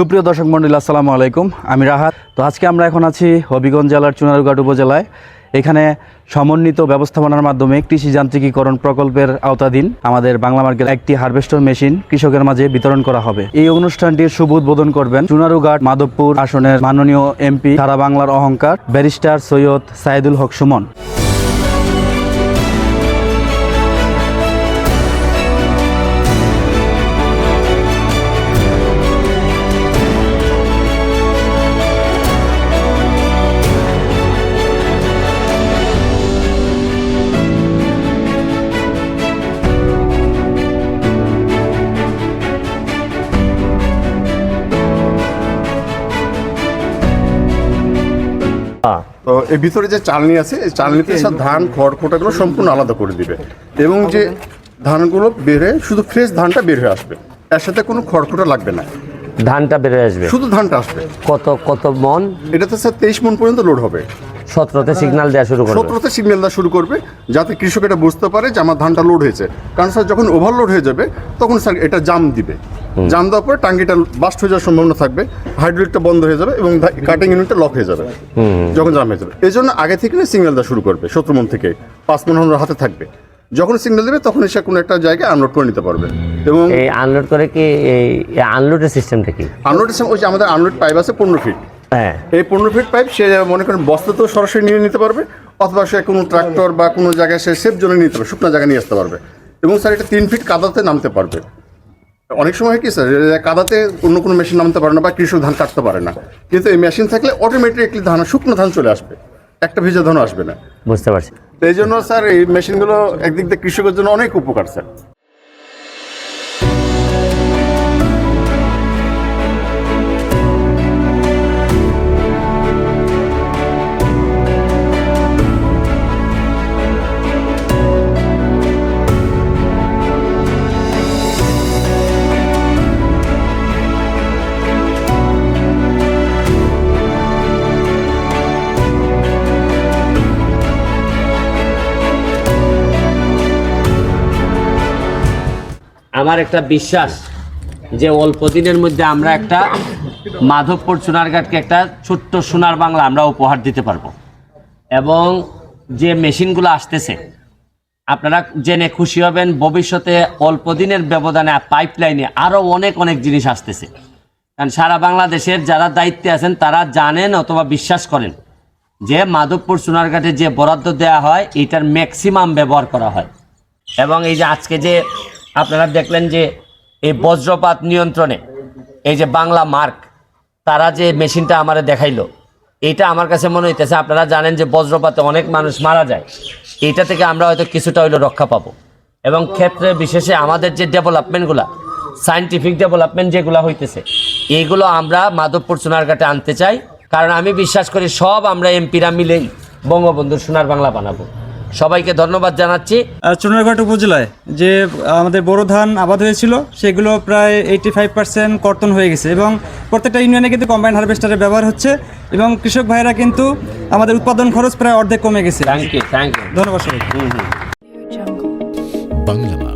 সুপ্রিয় দর্শক মন্ডলী আসসালামু আলাইকুম। আমি রাহাত। তো আজকে আমরা এখন আছি হবিগঞ্জ জেলার চুনারুঘাট উপজেলায়। এখানে সমন্বিত ব্যবস্থাপনার মাধ্যমে কৃষি যান্ত্রিকীকরণ প্রকল্পের আওতাধীন আমাদের বাংলা মার্কেট একটি হারভেস্টর মেশিন কৃষকের মাঝে বিতরণ করা হবে। এই অনুষ্ঠানটির শুভ উদ্বোধন করবেন চুনারুঘাট মাধবপুর আসনের মাননীয় এমপি সারা বাংলার অহংকার, ব্যারিস্টার সৈয়দ সাইদুল হক সুমন। তো এর ভিতরে যে চালনি আছে এই চালনিতে সব ধান খড় খোটাগুলো সম্পূর্ণ আলাদা করে দিবে। এবং যে ধানগুলো বের হয়ে শুধু ফ্রেশ ধানটা বের হয়ে আসবে। এর সাথে কোনো খড়খোটা লাগবে না। ধানটা বেড়ে আসবে? শুধু ধানটা আসবে। কত কত মন? এটাতে স্যার তেইশ মন পর্যন্ত লোড হবে। সতেরোতে সিগন্যাল দেওয়া শুরু করবে। সতেরোতে সিগন্যাল দেওয়া শুরু করবে যাতে কৃষক এটা বুঝতে পারে যে আমার ধানটা লোড হয়েছে। কারণ স্যার যখন ওভারলোড হয়ে যাবে তখন স্যার এটা জাম দিবে। জাম দেওয়ার পরে টাঙ্কিটা বাস্ট হয়ে যাওয়ার সম্ভাবনা থাকবে হাইড্রোলিকটা বন্ধ হয়ে যাবে এবং কাটিং ইউনিটটা লক হয়ে যাবে যখন জাম হয়ে যাবে। এই জন্য আগে থেকে না সিগন্যাল দেওয়া শুরু করবে সতেরো মন থেকে। পাঁচ মন হাতে থাকবে। যখন সিগন্যাল দেবে তখন এসে কোনো একটা জায়গায় আনলোড করে নিতে পারবে। এবং এই আনলোড করে কি এই আনলোডের সিস্টেমটা কি? আনলোডের সময় ওই যে আমাদের আনলোড পাইপ আছে পনেরো ফিট হ্যাঁ। এই পনেরো ফিট পাইপ সে মনে করেন বস্তা তো সরাসরি নিয়ে নিতে পারবে অথবা সে কোনো ট্রাক্টর বা কোনো জায়গায় সে সেফ জন্য নিতে পারবে শুকনো জায়গায় নিয়ে আসতে পারবে। এবং স্যার এটা তিন ফিট কাদাতে নামতে পারবে। অনেক সময় হয় কি স্যার কাদাতে অন্য কোনো মেশিন নামতে পারে না বা কৃষক ধান কাটতে পারে না। কিন্তু এই মেশিন থাকলে অটোমেটিকলি ধান শুকনো ধান চলে আসবে। একটা ভিজা ধান আসবে না। বুঝতে পারছি। এই জন্য স্যার এই মেশিনগুলো একদিক দিয়ে কৃষকের জন্য অনেক উপকার স্যার আমার একটা বিশ্বাস যে অল্প দিনের মধ্যে আমরা একটা মাধবপুর সোনারঘাটকে একটা ছোট্ট সোনার বাংলা আমরা উপহার দিতে পারব। এবং যে মেশিনগুলো আসতেছে, আপনারা জেনে খুশি হবেন, ভবিষ্যতে অল্প দিনের ব্যবধানে পাইপলাইনে আরও অনেক অনেক জিনিস আসতেছে। কারণ সারা বাংলাদেশের যারা দায়িত্বে আছেন, তারা জানেন অথবা বিশ্বাস করেন যে মাধবপুর সোনারঘাটে যে বরাদ্দ দেওয়া হয়, এটার ম্যাক্সিমাম ব্যবহার করা হয়। এবং এই যে আজকে যে আপনারা দেখলেন যে এই বজ্রপাত নিয়ন্ত্রণে, এই যে বাংলা মার্ক, তারা যে মেশিনটা আমারে দেখাইলো, এটা আমার কাছে মনে হইতেছে, আপনারা জানেন যে বজ্রপাতে অনেক মানুষ মারা যায় এইটা থেকে আমরা হয়তো কিছুটা হইল রক্ষা পাবো। এবং ক্ষেত্রে বিশেষে আমাদের যে ডেভেলপমেন্টগুলা সায়েন্টিফিক ডেভেলপমেন্ট যেগুলো হইতেছে, এইগুলো আমরা মাধবপুর সোনারঘাটে আনতে চাই। কারণ আমি বিশ্বাস করি সব আমরা এমপিরা মিলেই বঙ্গবন্ধুর সোনার বাংলা বানাবো। সবাইকে ধন্যবাদ জানাচ্ছি। চুনারঘাট উপজেলায় যে আমাদের বড় ধান আবাদ হয়েছিল সেগুলো প্রায় এইটি ফাইভ পার্সেন্ট কর্তন হয়ে গেছে এবং প্রত্যেকটা ইউনিয়নে কিন্তু কম্বাইন হারভেস্টারের ব্যবহার হচ্ছে এবং কৃষক ভাইরা কিন্তু আমাদের উৎপাদন খরচ প্রায় অর্ধেক কমে গেছে। থ্যাংক ইউ থ্যাংক ইউ ধন্যবাদ সবাই বাংলা